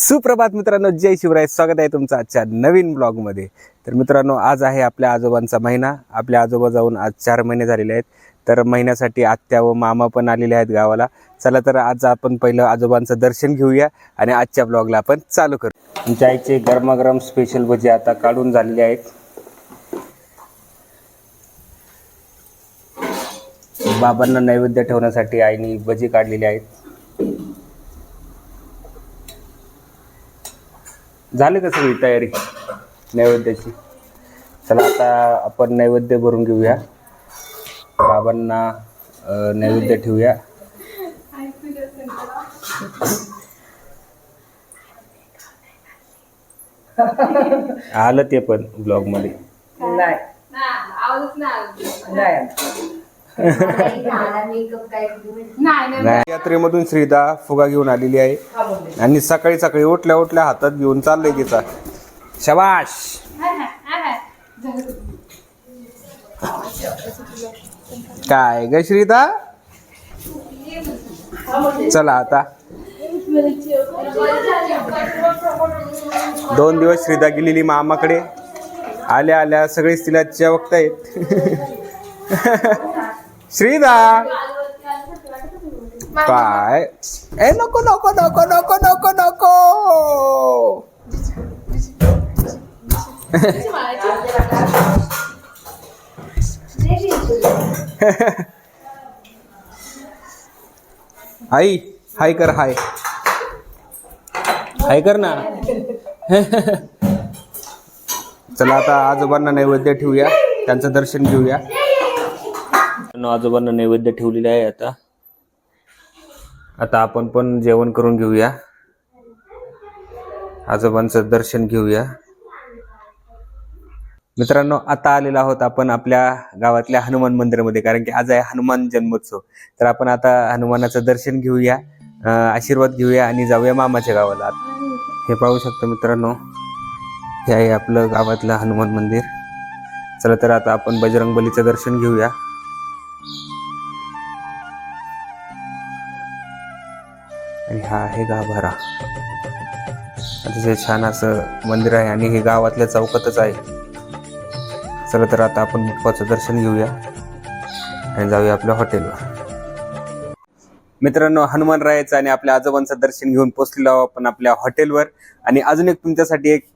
सुप्रभात मित्रांनो जय शिवराय. स्वागत आहे तुमचं आजच्या नवीन ब्लॉगमध्ये. तर मित्रांनो आज आहे आपल्या आजोबांचा महिना. आपल्या आजोबा जाऊन आज चार महिने झालेले आहेत. तर महिन्यासाठी आत्या व मामा पण आलेले आहेत गावाला. चला तर आज आपण पहिलं आजोबांचं दर्शन घेऊया आणि आजच्या ब्लॉगला आपण चालू करू. तुमच्या आईचे गरमागरम स्पेशल भजी आता काढून झालेले आहेत. बाबांना नैवेद्य ठेवण्यासाठी आईने भजी काढलेली आहेत. झाली का सगळी तयारी नैवेद्याची? चला आता आपण नैवेद्य भरून घेऊया. बाबांना नैवेद्य ठेवूया. आलं ते पण ब्लॉगमध्ये. नाही. नाही यात्रेमधून श्रीदा फुगा घेऊन आलेली आहे. आणि सकाळी सकाळी उठल्या उठल्या हातात घेऊन चाललंय तिचा. शबाश काय ग श्रीदा? चला आता. दोन दिवस श्रीदा गेलेली मामाकडे. आल्या आल्या सगळेच तिला चवकतायत श्रीदा. काय ए नको नको नको नको नको नको. आई हाय कर हाय. हाय कर ना. चला आता आजोबांना नैवेद्य ठेवूया. त्यांचं दर्शन घेऊया. आजोबांना नैवेद्य ठेवलेले आहे आता. आता आपण पण जेवण करून घेऊया. आजोबांचं दर्शन घेऊया. मित्रांनो आता आलेलो आहोत आपण आपल्या गावातल्या हनुमान मंदिरामध्ये कारण की आज आहे हनुमान जन्मोत्सव. तर आपण आता हनुमानाचं दर्शन घेऊया आशीर्वाद घेऊया आणि जाऊया मामाच्या गावाला. हे पाहू शकतो मित्रांनो हे आहे आपलं गावातलं हनुमान मंदिर. चला तर आता आपण बजरंग बलीचं दर्शन घेऊया. आणि हा आहे गाभारा. अतिशय छान असं मंदिर आहे आणि हे गावातल्या चौकातच आहे. चला तर आता आपण बाप्पाचं दर्शन घेऊया आणि जाऊया आपल्या हॉटेलवर मित्रांनो हनुमान रायाचं आणि आपल्या आजोबांचं दर्शन घेऊन पोचलेलो आपण आपल्या हॉटेलवर. आणि अजून एक तुमच्यासाठी एक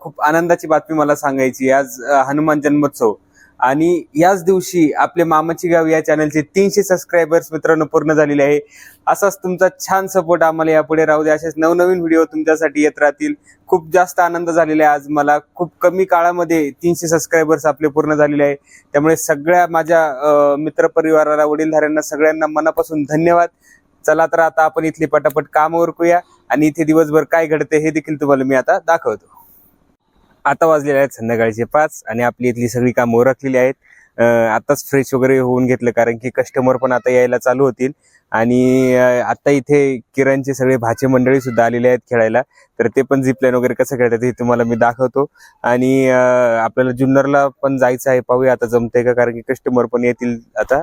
खूप आनंदाची बातमी मला सांगायची आज हनुमान जन्मोत्सव. आणि याच दिवशी आपले मामाची गाव या चॅनलचे तीनशे सबस्क्रायबर्स मित्रांनो पूर्ण झालेले आहे. असाच तुमचा छान सपोर्ट आम्हाला यापुढे राहू द्या. असेच नवनवीन व्हिडिओ तुमच्यासाठी येत राहतील. खूप जास्त आनंद झालेला आहे आज मला. खूप कमी काळामध्ये तीनशे सबस्क्रायबर्स आपले पूर्ण झालेले आहे. त्यामुळे सगळ्या माझ्या मित्रपरिवाराला वडीलधाऱ्यांना सगळ्यांना मनापासून धन्यवाद. चला तर आता आपण इथली पटापट काम ओरकूया आणि इथे दिवसभर काय घडते हे देखील तुम्हाला मी आता दाखवतो. आता वाजलेले आहेत संध्याकाळचे पाच आणि आपली इथली सगळी कामं ओरखलेली आहेत. आताच फ्रेश वगैरे होऊन घेतलं कारण की कस्टमर पण आता यायला चालू होतील. आणि आत्ता आता इथे किरणचे सगळे भाचे मंडळी सुद्धा आलेले आहेत खेळायला. तर ते पण झिपलाईन वगैरे कसं खेळतात हे तुम्हाला मी दाखवतो. आणि आपल्याला जुन्नरला पण जायचं आहे पाहूया आता जमतंय का? कारण की कस्टमर पण येतील आता.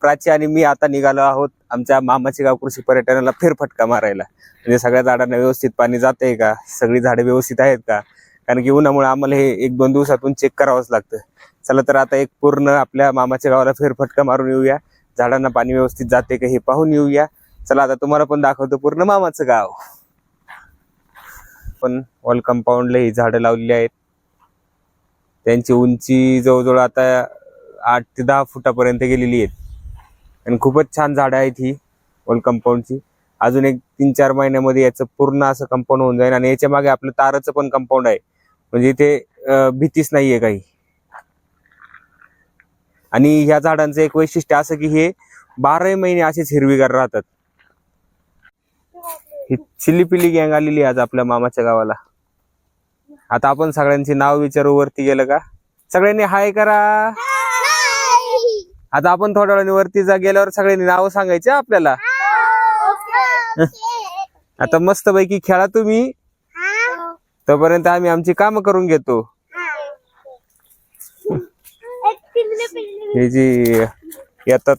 प्राची आणि मी आता निघालो आहोत आमच्या मामाचे गाव कृषी पर्यटनाला फेरफटका मारायला. म्हणजे सगळ्या झाडांना व्यवस्थित पाणी जातंय का? सगळी झाडे व्यवस्थित आहेत का? कारण की उन्हामुळे आम्हाला हे एक दोन दिवसातून चेक करावंच लागतं. चला तर आता एक पूर्ण आपल्या मामाच्या गावाला फेरफटका मारून येऊया. झाडांना पाणी व्यवस्थित जाते का हे पाहून येऊया. चला आता तुम्हाला पण दाखवतो पूर्ण मामाचं गाव. पण वॉल कंपाऊंडला ही झाडं लावलेली आहेत. त्यांची उंची जवळजवळ आता आठ ते दहा फुटापर्यंत गेलेली आहेत. आणि खूपच छान झाडं आहेत ही वॉल कंपाऊंडची अजून एक तीन चार महिन्यामध्ये याचं पूर्ण असं कंपाऊंड होऊन जाईल. आणि याच्या मागे आपलं ताराचं पण कंपाऊंड आहे. म्हणजे इथे भीतीच नाहीये काही. आणि ह्या झाडांचं एक वैशिष्ट्य असं की हे बाराही महिने असेच हिरवीगार राहतात. ही चिल्ली पिल्ली गँग आलेली आहे आज आपल्या मामाच्या गावाला. आता आपण सगळ्यांची नाव विचारू वरती गेलं का? सगळ्यांनी हाय करा. आता आपण थोड्या वेळाने वरती जा गेल्यावर सगळ्यांनी नाव सांगायचे आपल्याला. आता मस्त पैकी खेळा तुम्ही. तोपर्यंत आम्ही आमची काम करून घेतो. हे जी येतात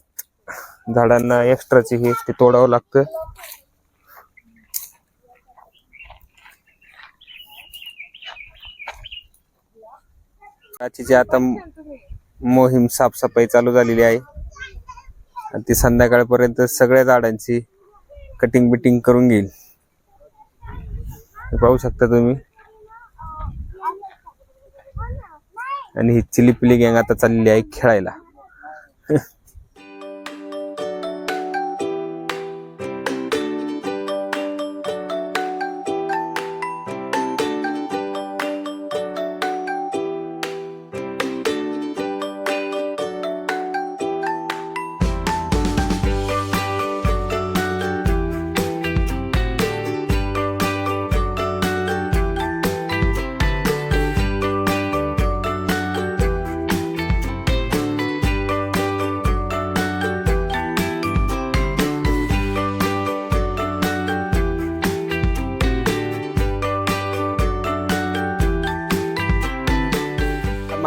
झाडांना एक्स्ट्राची हे ते तोडावं लागतं. काचीची आता मोहीम साफसफाई चालू झालेली आहे. आणि ती संध्याकाळपर्यंत सगळ्या झाडांची कटिंग बिटिंग करून घेईल. पाहू शकता तुम्ही. आणि ही चिली पिली गँग आता चाललेली आहे खेळायला.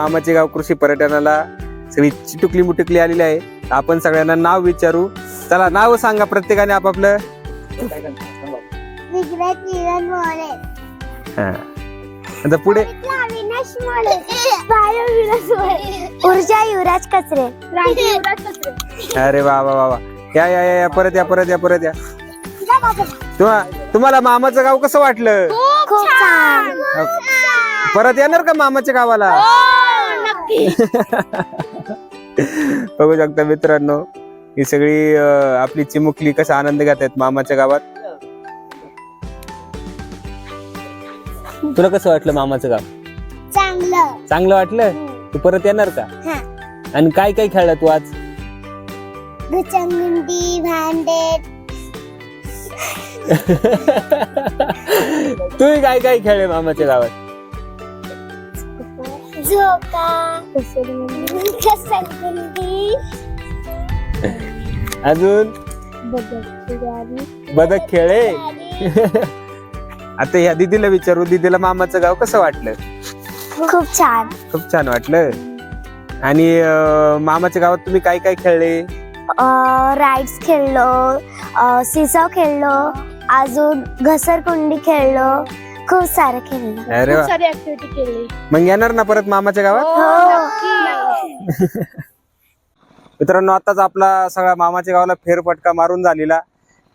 मामाचे गाव कृषी पर्यटनाला सगळी चिटुकली मुटुकली आलेली आहे. आपण सगळ्यांना नाव विचारू. चला नाव सांगा प्रत्येकाने आपापलं. हा. आता पुढे. ऊर्जा युवराज कचरे. अरे वा वा वा या या या या, परत या परत या परत या. तुम्हा तुम्हाला मामाचं गाव कसं वाटलं? खूप छान. परत येणार का मामाच्या गावाला? नक्की बघू शकता मित्रांनो ही सगळी अं, आपली चिमुकली कसा आनंद घेत आहेत मामाच्या गावात. तुला कसं वाटलं मामाचं गाव? चांगलं. चांगलं वाटलं? तू परत येणार का? हा. आणि काय काय खेळला तू आज? गुचंगुंडी भांडे. तू काय काय खेळले मामाच्या गावात? झोका घसरगुंडी अजून बदक खेळे? आता ह्या दिदीला विचारू दिदीला मामाचं गाव कसं वाटलं? खूप छान. खूप छान वाटलं? आणि अं, मामाच्या गावात तुम्ही काय काय खेळले? राईड्स खेळलो सिसॉ खेळलो अजून घसरकुंडी खेळलो खूप सारं खेळलो अरे वा. सारी ऍक्टिव्हिटी केली. मग येणार ना परत मामाच्या गावात? हो मित्रांनो आताच आपला सगळा मामाच्या गावाला फेरफटका मारून झालेला.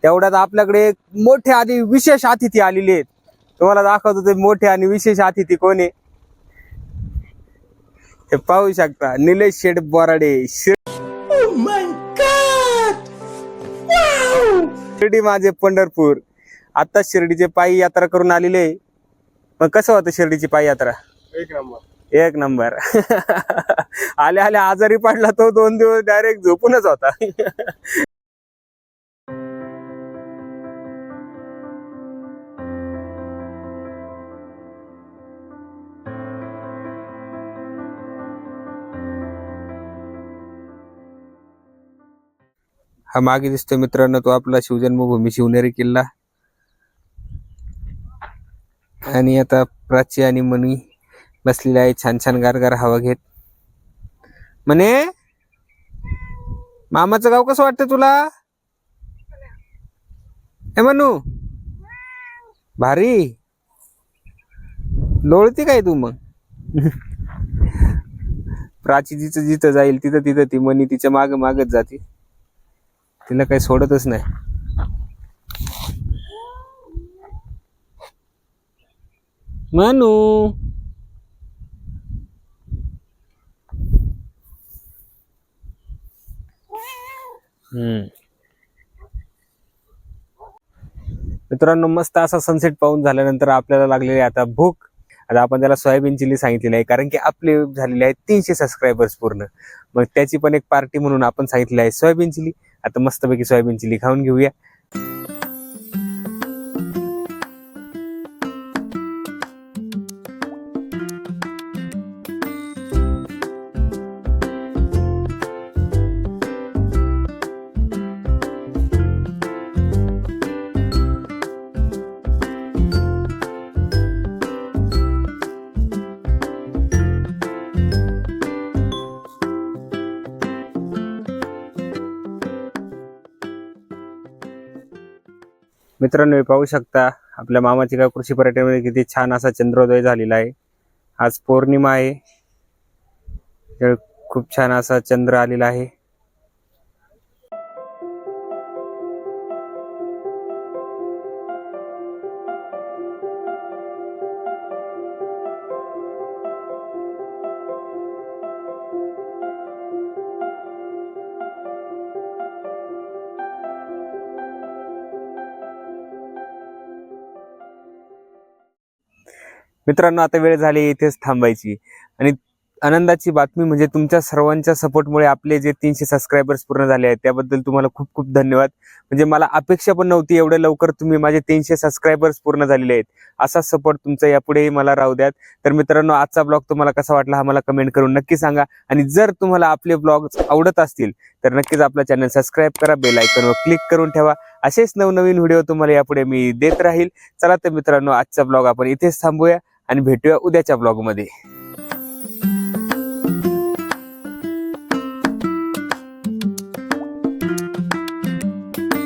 तेवढ्यात आपल्याकडे एक मोठे आणि विशेष अतिथी आलेले आहेत. तुम्हाला दाखवतो ते मोठे आणि विशेष अतिथी कोण आहे? हे पाहू शकता निलेश शेठ बोराडे. शिर- शिर्डी माझे पंढरपूर. आता शिर्डीचे पायी यात्रा करून आलेले. आहे. मग कसं होतं शिर्डीची पायी यात्रा एक नंबर. एक नंबर. आल्या आल्या आजारी पडला तो दोन दिवस डायरेक्ट झोपूनच होता. हा मागे दिसतोय मित्रांनो तो आपला शिवजन्मभूमी शिवनेरी किल्ला. आणि आता प्राची आणि मनी बसलेली आहे छान छान गारगार हवा घेत. म्हणे मामाचं गाव कसं वाटतं तुला? हे म्हणू भारी. लोळती काय तू मग? प्राची जिथं जिथं जाईल तिथं तिथं ती मनी तिच्या माग मागत जाते. तिला काही सोडतच नाही. मनू हम्म मित्रांनो मस्त असा सनसेट पाहून झाल्यानंतर आपल्याला लागलेली आता भूक. आता आपण त्याला सोयाबीन चिली सांगितलेली आहे कारण की आपले झालेले आहेत तीनशे सबस्क्रायबर्स पूर्ण. मग त्याची पण एक पार्टी म्हणून आपण सांगितली आहे सोयाबीन चिली आता मस्तपैकी सोयाबीन चिली खाऊन घेऊया. मित्रांनो पाहू शकता आपल्या मामाची गाव कृषी पर्यटनामध्ये किती छान असा चंद्रोदय झालेला आहे. आज पौर्णिमा आहे. खूप छान असा चंद्र आलेला आहे. मित्रांनो आता वेळ झाली इथेच थांबायची. आणि आनंदाची बातमी म्हणजे तुमच्या सर्वांच्या सपोर्टमुळे आपले जे तीनशे सबस्क्रायबर्स पूर्ण झाले आहेत त्याबद्दल तुम्हाला खूप खूप धन्यवाद. म्हणजे मला अपेक्षा पण नव्हती एवढ्या लवकर तुम्ही माझे तीनशे सबस्क्रायबर्स पूर्ण झालेले आहेत. असा सपोर्ट तुमचा यापुढेही मला राहू द्यात. तर मित्रांनो आजचा ब्लॉग तुम्हाला कसा वाटला हा मला कमेंट करून नक्की सांगा. आणि जर तुम्हाला आपले ब्लॉग आवडत असतील तर नक्कीच आपला चॅनल सबस्क्राईब करा बेल आयकॉनवर क्लिक करून ठेवा. असेच नवनवीन व्हिडिओ तुम्हाला यापुढे मी देत राहील. चला तर मित्रांनो आजचा ब्लॉग आपण इथेच थांबूया. आणि भेटूया उद्याच्या ब्लॉगमध्ये